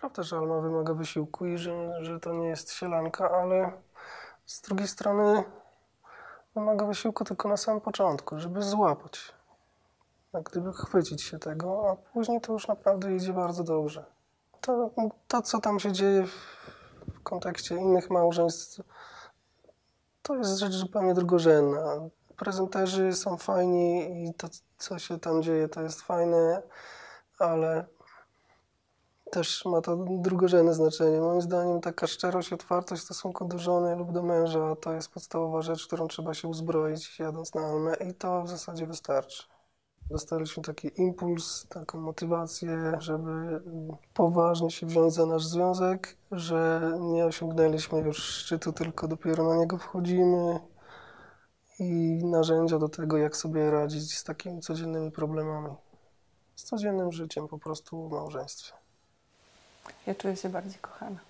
Prawda, że Alma wymaga wysiłku i że, że to nie jest sielanka, ale z drugiej strony wymaga wysiłku tylko na samym początku, żeby złapać. Jak gdyby chwycić się tego, a później to już naprawdę idzie bardzo dobrze. To, to co tam się dzieje w, kontekście innych małżeństw, to jest rzecz zupełnie drugorzędna. Prezenterzy są fajni i to, co się tam dzieje, to jest fajne, ale też ma to drugorzędne znaczenie. Moim zdaniem taka szczerość, otwartość w stosunku do żony lub do męża to jest podstawowa rzecz, którą trzeba się uzbroić jadąc na Almę i to w zasadzie wystarczy. Dostaliśmy taki impuls, taką motywację, żeby poważnie się wziąć za nasz związek, że nie osiągnęliśmy już szczytu, tylko dopiero na niego wchodzimy i narzędzia do tego, jak sobie radzić z takimi codziennymi problemami, z codziennym życiem po prostu w małżeństwie. Ja czuję się bardziej kochana.